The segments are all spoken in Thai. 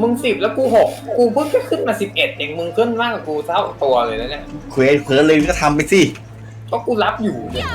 มึงสิบแล้วกูหกกูเพิ่งแค่ขึ้นมาสิบเอ็ดเองมึงขึ้นมากกว่ากูเท่าตัวเลยนะเนี่ยเควสเพิร์ลเลยก็ทำไปสิ ก็กูรับอยู่เนี่ย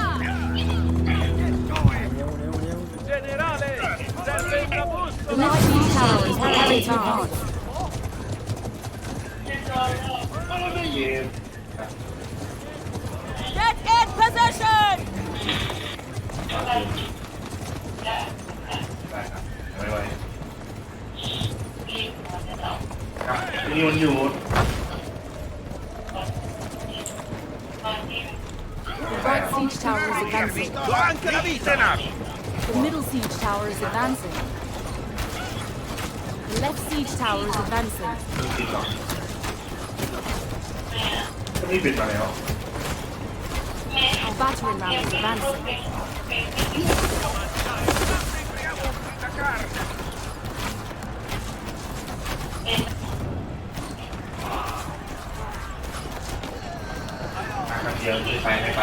ครับนี่มันอยู่ The right siege tower is advancing. Anche la vita! The middle siege tower is advancing. The left siege tower is advancing. ก็นี่ปิดมาแล้ว Our battering ram is advancing. เดียวไม่ไปไม่ไป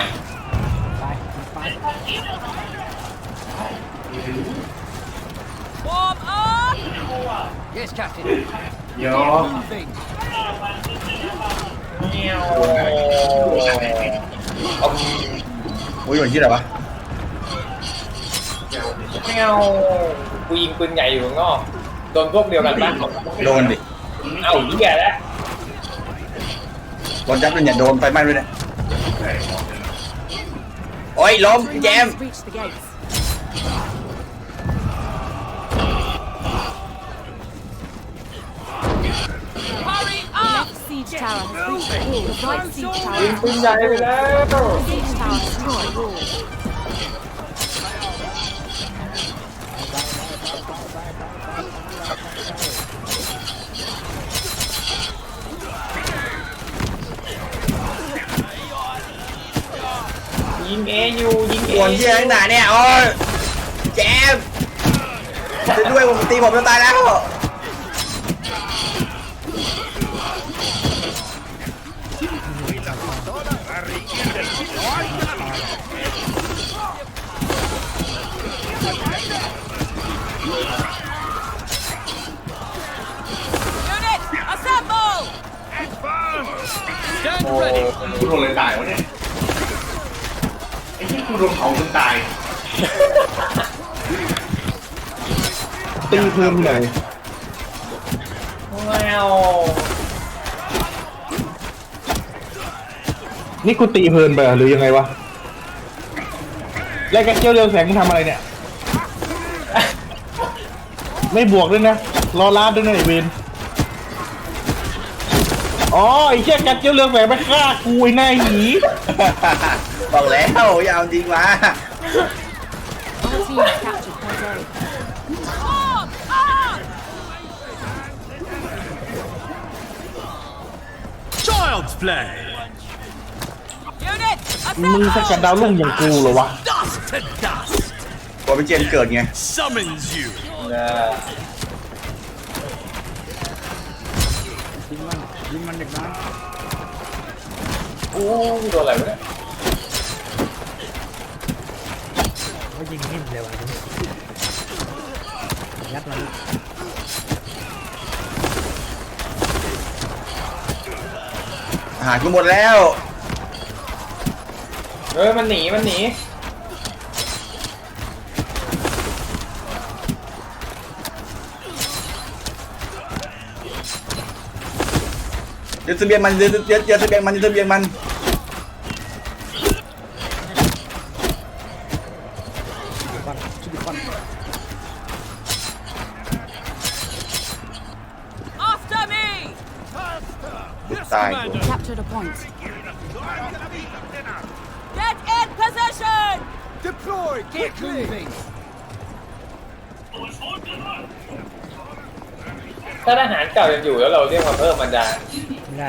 Warm up! เดี๋ยวเงี้ยวเอาโอ้ยมันชื่ออะไรวะเงี้ยวกูยิงปืนใหญ่อยู่ข้างนอกโดนพวกเดียวกันบ้างโดนดิ เอ้าเหี้ยแล้วรถยับเลยเนี่ยโดนไฟไหม้ด้วยเนี่ย โอ้ยล้ม Three แจม lines reach the gates. Hurry up! Left siege tower has reached the wall. The right siege tower ยิง has ปืน reached ใหญ่ the ไป wall. แล้ว The siege tower destroyed wall. อยู่ยิงเอปวดเชี่ยทั้งหนาเนี่ยโอ้ยแจมช่วยด้วยผมตีผมจะตายแล้ว Unit, assemble! โอ้กูโดนเลยตายวะเนี่ยไอ้ที่ กูโดนเผาจนตาย ตีเพิ่มหน่อยแมวนี่กูตีเพลินไปเหรอหรือยังไงวะแล้วแกเจียวเรืองแสงมึงทำอะไรเนี่ย ไม่บวกด้วยนะ รอลาดด้วยนะไอเวน อ๋อไอ้เชี่ยแกเจียวเรืองแสงไปฆ่ากูไอ้หน้าหีบอกแล้วอย่าเอาจริงมา Our team has captured point A. Warm up! Child's play! Unit, มึงสกัดดาวรุ่งอย่างกูเหรอวะ Dust to dust! ตัวเป็นเจนเกิดไง Summons you! นะโอ้โดนอะไรวะเนี่ยอาหารกูหมดแล้ว เฮ้ยมันหนีมันหนี ยึดเสบียงมันยึดยึดยึดเสบียงมันยึดเสบียงมัน after me! ตายกู Captured a point. Get in position! Deploy! Get moving! ถ้าทหารเก่ายังอยู่แล้วเราเรียกมาเพิ่มมันจะ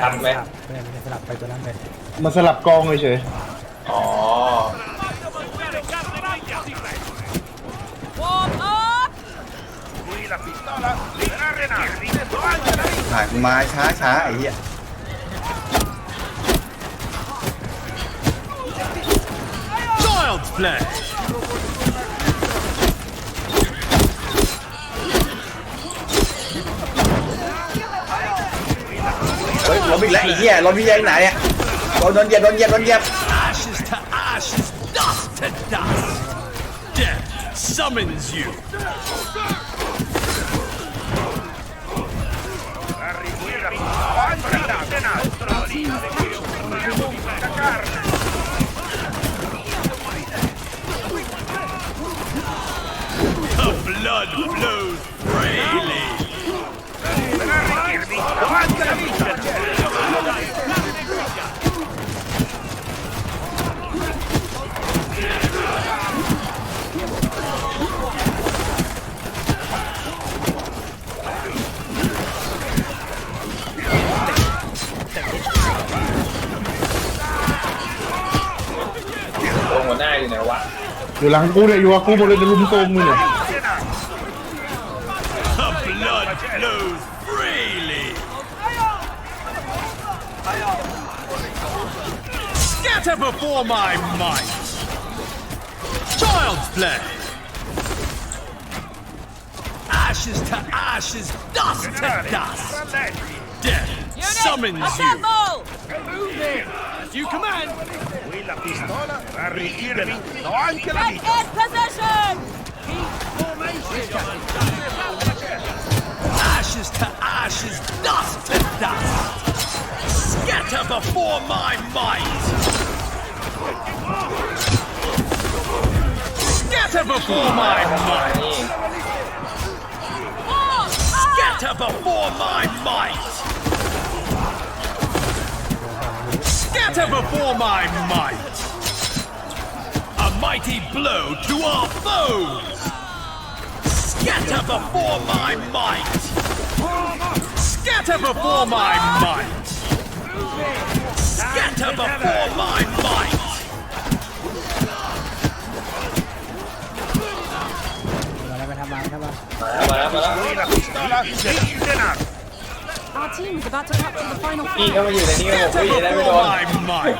ทำไหมมันสลับกองเฉยอ๋อ Warm up! Qui la pistola, liberare nastri! Anche la vita! อาหารกูมาช้าช้าไอ้เหี้ย มอีกแล้วไอ้เหี้ยล้มพี่แย่งไหนอะโดนโดนเหยียบโดนเหยียบโดนเหยียบ Ashes to ashes, dust to dust. Death summons you. อยู่หลังกูเนี่ยอยู่กับกูหมดเลยจะลุมโซมมึงเนี่ย The blood flows freely. Scatter before my might. Child's play. Ashes to ashes, dust to dust. Rallegri. Death summons you. Assemble! As you command. Qui la pistola. Per arricchirmi do anche la Get vita. in position! Ashes to ashes, dust to dust. Scatter before my might. Scatter before my might. Scatter before my might. Scatter before my might! A mighty blow to our foes! Scatter before my might! Scatter before my might! Scatter before my might! Our team is about to capture the final พี่ก็ flag. มาอยู่ในนี้กับผม Scatter พี่ได้ไม่โด before น my might.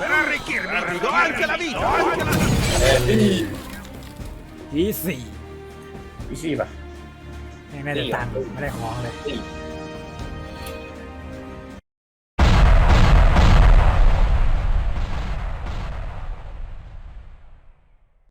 Per arricchirmi do anche la vita. Do anche la vita. เออนี่ที่สี่พี่สี่ป่ะ ยังได้แต่ตังค์ไม่ได้ของเลย สี่